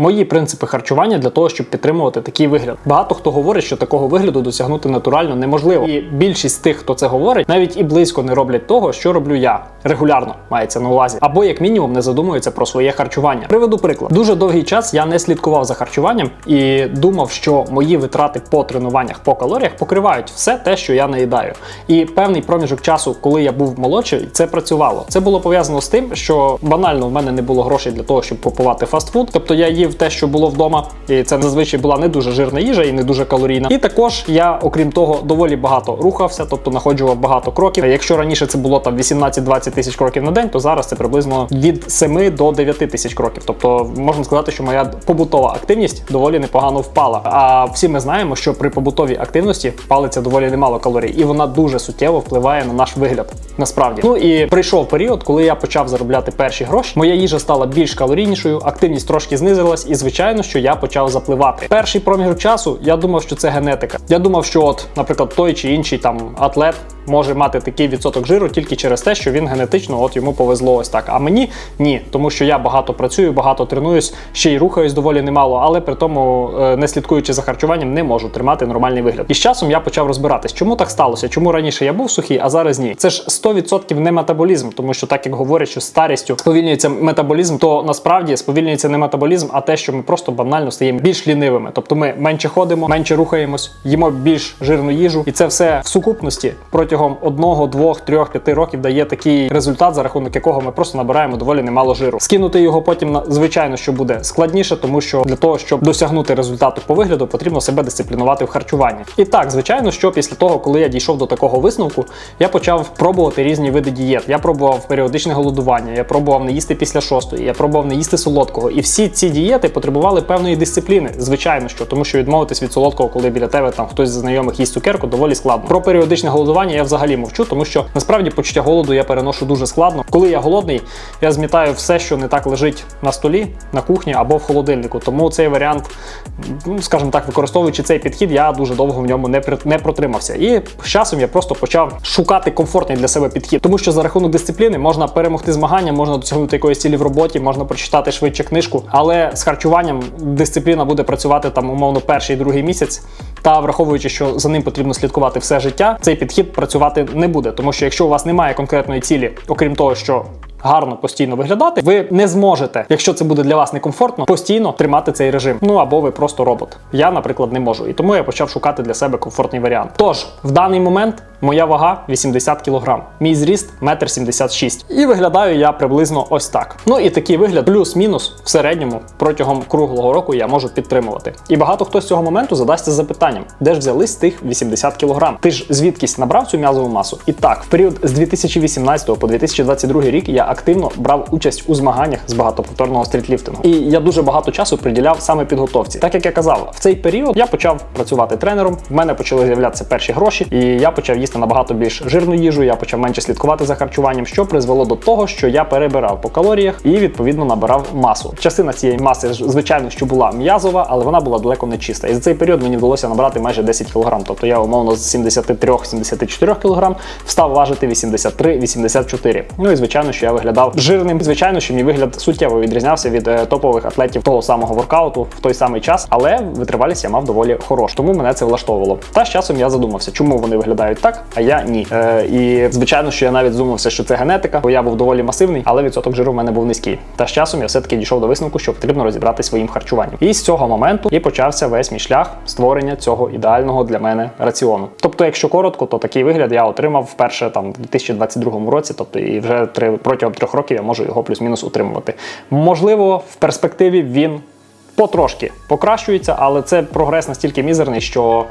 Мої принципи харчування для того, щоб підтримувати такий вигляд. Багато хто говорить, що такого вигляду досягнути натурально неможливо. І більшість тих, хто це говорить, навіть і близько не роблять того, що роблю я регулярно, мається на увазі, або як мінімум не задумуються про своє харчування. Приведу приклад. Дуже довгий час я не слідкував за харчуванням і думав, що мої витрати по тренуваннях по калоріях покривають все те, що я наїдаю. І певний проміжок часу, коли я був молодший, це працювало. Це було пов'язано з тим, що банально в мене не було грошей для того, щоб купувати фастфуд. Тобто я їв те, що було вдома, і це зазвичай була не дуже жирна їжа і не дуже калорійна. І також я, окрім того, доволі багато рухався, тобто находжував багато кроків. Якщо раніше це було там 18-20 тисяч кроків на день, то зараз це приблизно від 7 до 9 тисяч кроків. Тобто можна сказати, що моя побутова активність доволі непогано впала. А всі ми знаємо, що при побутовій активності палиться доволі немало калорій, і вона дуже суттєво впливає на наш вигляд. Насправді, ну і прийшов період, коли я почав заробляти перші гроші. Моя їжа стала більш калорійнішою, активність трошки знизилась, і звичайно, що я почав запливати. Перший проміжок часу я думав, що це генетика. Я думав, що от, наприклад, той чи інший там атлет може мати такий відсоток жиру тільки через те, що він генетично от йому повезло ось так. А мені ні, тому що я багато працюю, багато тренуюсь, ще й рухаюсь доволі немало, але при тому, е, не слідкуючи за харчуванням, не можу тримати нормальний вигляд. І з часом я почав розбиратись, чому так сталося, чому раніше я був сухий, а зараз ні. Це ж 100% не метаболізм, тому що так як говорять, що старістю сповільнюється метаболізм, то насправді сповільнюється не метаболізм, а те, що ми просто банально стаємо більш лінивими. Тобто ми менше ходимо, менше рухаємось, їмо більш жирну їжу, і це все в сукупності протягом одного, двох, трьох, п'яти років дає такий результат, за рахунок якого ми просто набираємо доволі немало жиру. Скинути його потім на звичайно, що буде складніше, тому що для того, щоб досягнути результату по вигляду, потрібно себе дисциплінувати в харчуванні. І так, звичайно, що після того, коли я дійшов до такого висновку, я почав пробувати різні види дієт. Я пробував періодичне голодування, я пробував не їсти після шостої, я пробував не їсти солодкого. І всі ці дієти потребували певної дисципліни, звичайно, що тому що відмовитись від солодкого, коли біля тебе там хтось з знайомих їсть цукерку, доволі складно. Про періодичне голодування я взагалі мовчу, тому що насправді почуття голоду я переношу дуже складно. Коли я голодний, я змітаю все, що не так лежить на столі, на кухні або в холодильнику. Тому цей варіант, ну скажімо так, використовуючи цей підхід, я дуже довго в ньому не не протримався. І з часом я просто почав шукати комфортний для себе підхід, тому що за рахунок дисципліни можна перемогти змагання, можна досягнути якоїсь цілі в роботі, можна прочитати швидше книжку, але з харчуванням дисципліна буде працювати там умовно перший і другий місяць. Та враховуючи, що за ним потрібно слідкувати все життя, цей підхід працювати не буде, тому що якщо у вас немає конкретної цілі, окрім того, що гарно постійно виглядати, ви не зможете, якщо це буде для вас некомфортно, постійно тримати цей режим. Ну або ви просто робот. Я, наприклад, не можу. І тому я почав шукати для себе комфортний варіант. Тож, в даний момент моя вага 80 кг, мій зріст 1,76 м. І виглядаю я приблизно ось так. Ну і такий вигляд, плюс-мінус в середньому протягом круглого року я можу підтримувати. І багато хто з цього моменту задасться запитанням, де ж взялись тих 80 кг? Ти ж звідкись набрав цю м'язову масу? І так, в період з 2018 по 2022 рік я активно брав участь у змаганнях з багатоповторного стрітліфтингу. І я дуже багато часу приділяв саме підготовці. Так як я казав, в цей період я почав працювати тренером. В мене почали з'являтися перші гроші, і я почав їсти набагато більш жирну їжу. Я почав менше слідкувати за харчуванням, що призвело до того, що я перебирав по калоріях і відповідно набирав масу. Частина цієї маси, звичайно, що була м'язова, але вона була далеко не чиста. І за цей період мені вдалося набрати майже 10 кг. Тобто я умовно з 73-74 кг встав важити 83-84. Ну і звичайно, що я виглядав жирним. Звичайно, що мій вигляд суттєво відрізнявся від е, топових атлетів того самого воркауту в той самий час, але витривалість я мав доволі хорошу. Тому мене це влаштовувало. Та з часом я задумався, чому вони виглядають так, а я ні. Е, і звичайно, що я навіть задумався, що це генетика, бо я був доволі масивний, але відсоток жиру в мене був низький. Та з часом я все-таки дійшов до висновку, що потрібно розібрати своїм харчуванням. І з цього моменту і почався весь мій шлях створення цього ідеального для мене раціону. Тобто, якщо коротко, то такий вигляд я отримав вперше там в 2022 році, тобто і вже три протягом трьох років я можу його плюс-мінус утримувати. Можливо, в перспективі він потрошки покращується, але це прогрес настільки мізерний, що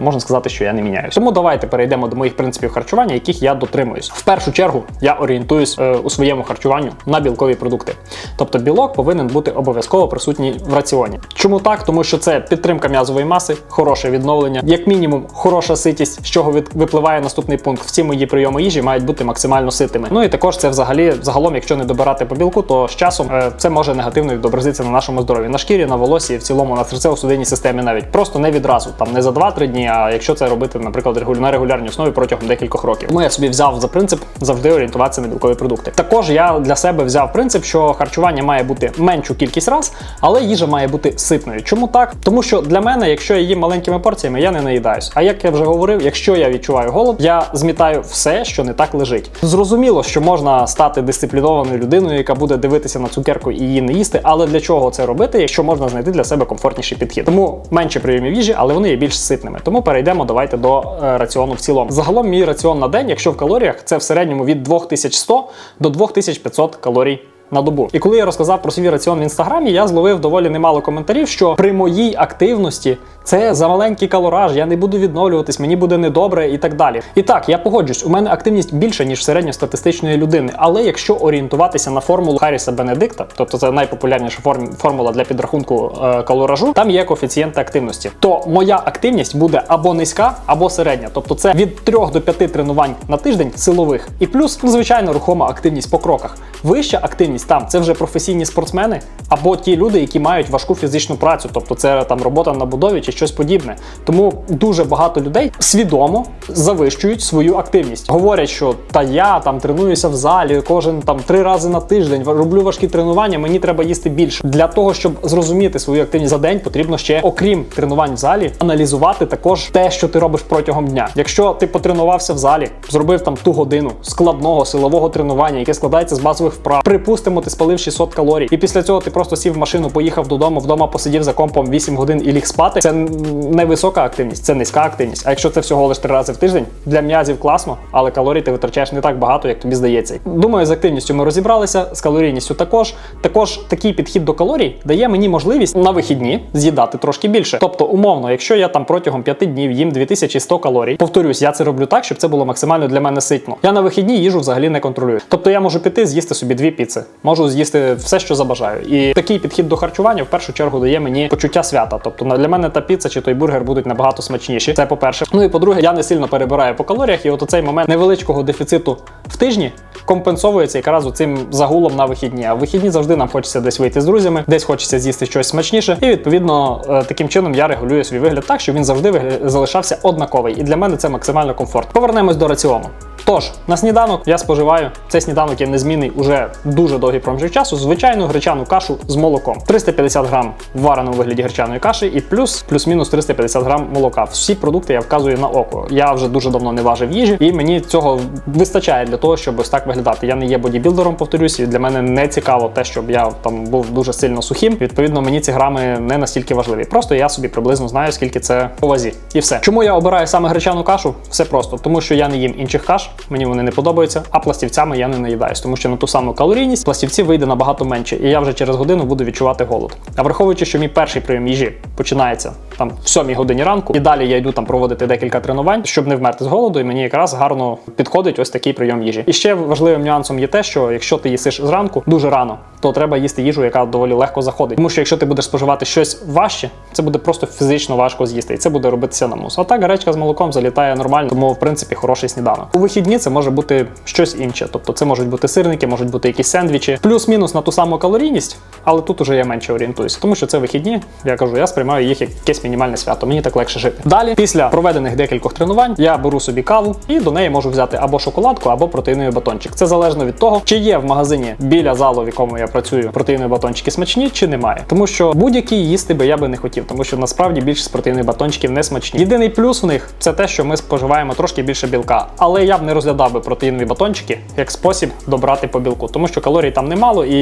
можна сказати, що я не міняюсь. Тому давайте перейдемо до моїх принципів харчування, яких я дотримуюсь. В першу чергу я орієнтуюсь е, у своєму харчуванню на білкові продукти. Тобто білок повинен бути обов'язково присутній в раціоні. Чому так? Тому що це підтримка м'язової маси, хороше відновлення, як мінімум, хороша ситість, з чого випливає наступний пункт. Всі мої прийоми їжі мають бути максимально ситими. Ну і також це взагалі загалом, якщо не добирати по білку, то з часом е, це може негативно відобразитися на нашому здоров'ї, на шкірі, на волосі, в цілому на серцево-судинній системі навіть просто не відразу, там не за 2-3 2-3 дні. А якщо це робити, наприклад, на регулярній основі протягом декількох років. Тому я собі взяв за принцип завжди орієнтуватися на білкові продукти. Також я для себе взяв принцип, що харчування має бути меншу кількість раз, але їжа має бути ситною. Чому так? Тому що для мене, якщо я їм маленькими порціями, я не наїдаюсь. А як я вже говорив, якщо я відчуваю голод, я змітаю все, що не так лежить. Зрозуміло, що можна стати дисциплінованою людиною, яка буде дивитися на цукерку і її не їсти. Але для чого це робити, якщо можна знайти для себе комфортніший підхід? Тому менше прийомів їжі, але вони є більш ситними. Тому перейдемо давайте до е, раціону в цілому. Загалом мій раціон на день, якщо в калоріях, це в середньому від 2100 до 2500 калорій на добу. І коли я розказав про свій раціон в інстаграмі, я зловив доволі немало коментарів, що при моїй активності це за маленький калораж, я не буду відновлюватись, мені буде недобре і так далі. І так, я погоджусь, у мене активність більша, ніж середньостатистичної людини. Але якщо орієнтуватися на формулу Харріса Бенедикта, тобто це найпопулярніша форм- формула для підрахунку е, калоражу, там є коефіцієнти активності. То моя активність буде або низька, або середня. Тобто це від 3 до 5 тренувань на тиждень силових. І плюс, звичайно, рухома активність по кроках. Вища активність там це вже професійні спортсмени або ті люди, які мають важку фізичну працю, тобто це там робота на будові чи щось подібне. Тому дуже багато людей свідомо завищують свою активність. Говорять, що та я там тренуюся в залі кожен там три рази на тиждень, роблю важкі тренування, мені треба їсти більше. Для того, щоб зрозуміти свою активність за день, потрібно ще, окрім тренувань в залі, аналізувати також те, що ти робиш протягом дня. Якщо ти потренувався в залі, зробив там ту годину складного силового тренування, яке складається з базових вправ, припустимо, ти спалив 600 калорій, і після цього ти просто сів в машину, поїхав додому, вдома посидів за компом 8 годин і ліг спати. Це не висока активність, це низька активність. А якщо це всього лише три рази в тиждень, для м'язів класно, але калорій ти витрачаєш не так багато, як тобі здається. Думаю, з активністю ми розібралися, з калорійністю також. Також такий підхід до калорій дає мені можливість на вихідні з'їдати трошки більше. Тобто, умовно, якщо я там протягом 5 днів їм 2100 калорій, повторюсь, я це роблю так, щоб це було максимально для мене ситно. Я на вихідні їжу взагалі не контролюю. Тобто я можу піти з'їсти собі дві піци, можу з'їсти все, що забажаю. І такий підхід до харчування в першу чергу дає мені почуття свята. Тобто для мене та піца чи той бургер будуть набагато смачніші. Це по-перше. Ну і по-друге, я не сильно перебираю по калоріях, і от цей момент невеличкого дефіциту в тижні компенсовується якраз цим загулом на вихідні. А в вихідні завжди нам хочеться десь вийти з друзями, десь хочеться з'їсти щось смачніше. І відповідно е, таким чином я регулюю свій вигляд так, щоб він завжди залишався однаковий. І для мене це максимально комфорт. Повернемось до раціону. Тож, на сніданок я споживаю цей сніданок є незмінний уже дуже довгий проміжок часу. Звичайну гречану кашу з молоком. 350 грам в вареному вигляді гречаної каші і плюс плюс-мінус 350 грам молока. Всі продукти я вказую на око. Я вже дуже давно не важив їжі, і мені цього вистачає для того, щоб ось так виглядати. Я не є бодібілдером, повторюсь, і для мене не цікаво те, щоб я там був дуже сильно сухим. Відповідно, мені ці грами не настільки важливі. Просто я собі приблизно знаю, скільки це по вазі. І все. Чому я обираю саме гречану кашу? Все просто, тому що я не їм інших каш, мені вони не подобаються, а пластівцями я не наїдаюсь, тому що на ту саму калорійність пластівці вийде набагато менше, і я вже через годину буду відчувати голод. А враховуючи, що мій перший прийом їжі починається там в 7 годині ранку, і далі я йду там проводити декілька тренувань, щоб не вмерти з голоду, і мені якраз гарно підходить ось такий прийом їжі. І ще важливим нюансом є те, що якщо ти їсиш зранку дуже рано, то треба їсти їжу, яка доволі легко заходить. Тому що якщо ти будеш споживати щось важче, це буде просто фізично важко з'їсти, і це буде робитися на мус. А так гречка з молоком залітає нормально, тому в принципі хороший сніданок. У вихідні це може бути щось інше. Тобто це можуть бути сирники, можуть бути якісь сендвічі, плюс-мінус на ту саму калорійність, але тут уже я менше орієнтуюся, тому що це вихідні. Я кажу, я сприймаю їх як якесь мінімальне свято. Мені так легше жити. Далі, після проведених декількох тренувань, я беру собі каву і до неї можу взяти або шоколадку, або протеїновий батончик. Це залежно від того, чи є в магазині біля залу, в якому я працюю, протеїнові батончики смачні, чи немає. Тому що будь-які їсти би я би не хотів, тому що насправді більшість протеїнових батончиків не смачні. Єдиний плюс в них це те, що ми споживаємо трошки більше білка. Але я б не розглядав би протеїнові батончики як спосіб добрати по білку, тому що калорій там немало, і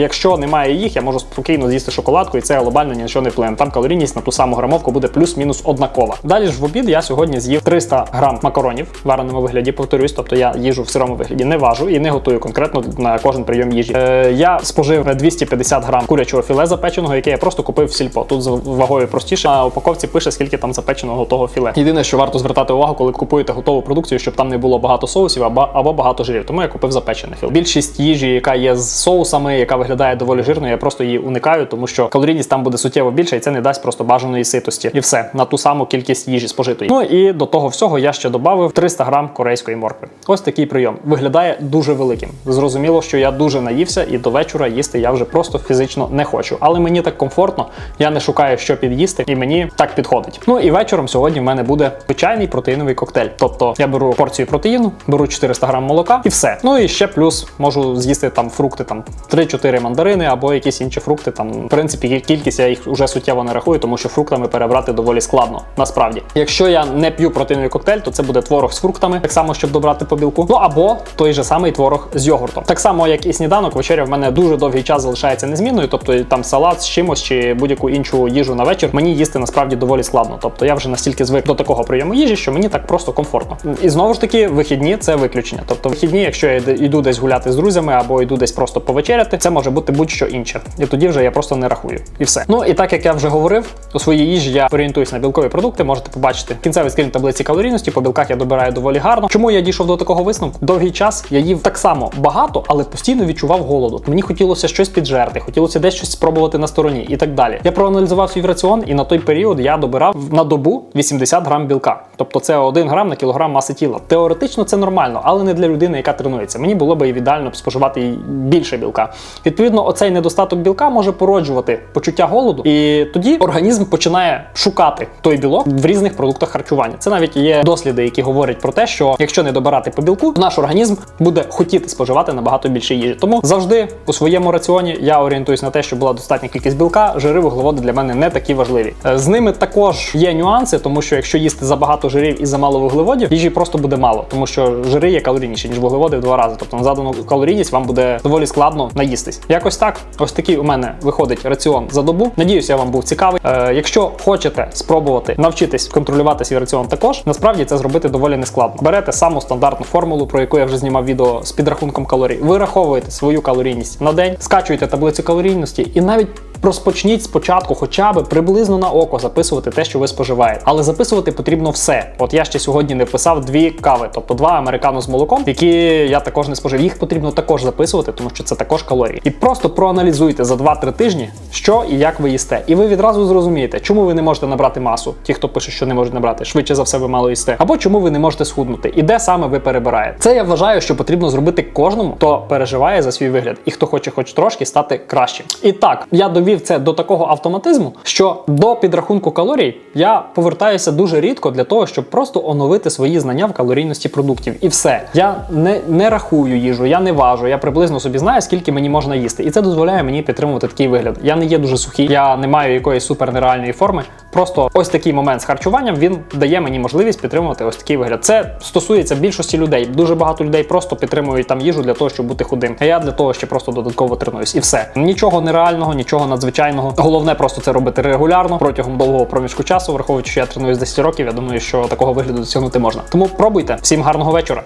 якщо немає їх, я можу спокійно з'їсти шоколадку, і це глобально нічого не вплине. Там калорійність на ту саму грамовку буде плюс-мінус однакова. Далі ж в обід я сьогодні з'їв 300 грам макаронів в вареному вигляді. Повторюсь, тобто я їжу в сирому вигляді не важу і не готую конкретно на кожен прийом їжі. Е, я спожив 250 грам курячого філе запеченого, яке я просто купив в сільпо. Тут з вагою простіше. На упаковці пише, скільки там запеченого готового філе. Єдине, що варто звертати увагу, коли купуєте готову продукцію, щоб там не було багато соусів або, або багато жирів. Тому я купив запечене філе. Більшість їжі, яка є з соусами, яка виглядає доволі жирною, я просто її уникаю, тому що калорійність там буде суттєво більше, і це не дасть просто бажаної ситості. І все на ту саму кількість їжі спожитої. Ну і до того всього я ще додав 300 грам корейської моркви. Ось такий прийом виглядає дуже великим. Зрозуміло, що я дуже наївся, і до вечора їсти я вже просто фізично не хочу. Але мені так комфортно, я не шукаю, що під'їсти, і мені так підходить. Ну і вечором сьогодні в мене буде звичайний протеїновий коктейль. Тобто я беру порцію протеїну, беру 400 грам молока і все. Ну і ще плюс можу з'їсти там фрукти, там 3-4 мандарини або якісь інші фрукти. Там в принципі кількість я їх вже суттєво не рахую, тому що фруктами перебрати доволі складно. Насправді, якщо я не п'ю протеїновий коктейль, то це буде творог з фруктами, так само, щоб добрати по білку. Ну або той же самий творог з йогуртом. Так само, як і сніданок, вечеря в мене дуже довгий час залишається незмінною. Тобто там салат з чимось чи будь-яку іншу їжу на вечір мені їсти насправді доволі складно. Тобто я вже настільки звик до такого прийому їжі, що мені так просто комфортно. І знову ж таки, вихідні це виключення. Тобто, вихідні, якщо я йду десь гуляти з друзями або йду десь просто повечеряти, це може бути будь-що інше. І тоді вже я просто не рахую. І все. Ну і так як я вже говорив, у своїй їжі я орієнтуюсь на білкові продукти. Можете побачити кінцевий скрін таблиці калорійності. По білках я добираю доволі гарно. Чому я дійшов до такого висновку? Довгий час я їв так само багато, але постійно відчував голоду. Мені хотілося щось піджерти, хотілося десь щось спробувати на стороні і так далі. Я проаналізував свій раціон, і на той період я добирав на добу 80 грам білка. Тобто це 1 грам на кілограм маси тіла. Теоретично це нормально, але не для людини, яка тренується. Мені було би ідеально б споживати більше білка. Відповідно, оцей недостаток білка може породжувати почуття голоду, і тоді організм починає шукати той білок в різних продуктах харчування. Це навіть є досліди, які говорять про те, що якщо не добирати по білку, наш організм буде хотіти споживати набагато більше їжі. Тому завжди у своєму раціоні я орієнтуюсь на те, що була достатня кількість білка. Жири вуглеводи для мене не такі важливі. Е, З ними також є нюанси, тому що якщо їсти забагато жирів і замало вуглеводів, їжі просто буде мало, тому що жири є калорійніші, ніж вуглеводи в два рази. Тобто на задану калорійність вам буде доволі складно наїстись. Якось так. Ось такий у мене виходить раціон за добу. Надіюсь, я вам був цікавий. Е, якщо хочете спробувати навчитись контролювати свій раціон також, насправді це зробити доволі нескладно. Берете саму стандартну формулу, про яку я вже знімав відео з підрахунком калорій. Вираховуєте свою калорійність на день, скачуєте таблицю калорійності і навіть розпочніть спочатку, хоча б приблизно на око записувати те, що ви споживаєте. Але записувати потрібно все. От я ще сьогодні не вписав дві кави, тобто два американо з молоком, які я також не спожив. Їх потрібно також записувати, тому що це також калорії. І просто проаналізуйте за 2-3 тижні, що і як ви їсте. І ви відразу зрозумієте, чому ви не можете набрати масу. Ті, хто пише, що не можуть набрати, швидше за все, ви мало їсте. Або чому ви не можете схуднути, і де саме ви перебираєте. Це я вважаю, що потрібно зробити кожному, хто переживає за свій вигляд і хто хоче, хоч трошки стати кращим. І так, я довів це до такого автоматизму, що до підрахунку калорій я повертаюся дуже рідко для того, щоб просто оновити свої знання в калорійності продуктів. І все. Я не, не рахую їжу, я не важу. Я приблизно собі знаю, скільки мені можна їсти. І це дозволяє мені підтримувати такий вигляд. Я не є дуже сухий, я не маю якоїсь супер нереальної форми. Просто ось такий момент з харчуванням він дає мені можливість підтримувати ось такий вигляд. Це стосується більшості людей. Дуже багато людей просто підтримують там їжу для того, щоб бути худим. А я для того, що просто додатково тренуюсь. І все. Нічого нереального, нічого надзвичайного. Головне просто це робити регулярно протягом довгого проміжку часу, враховуючи, що я треную з 10 років. Я думаю, що такого вигляду досягнути можна. Тому пробуйте. Всім гарного вечора.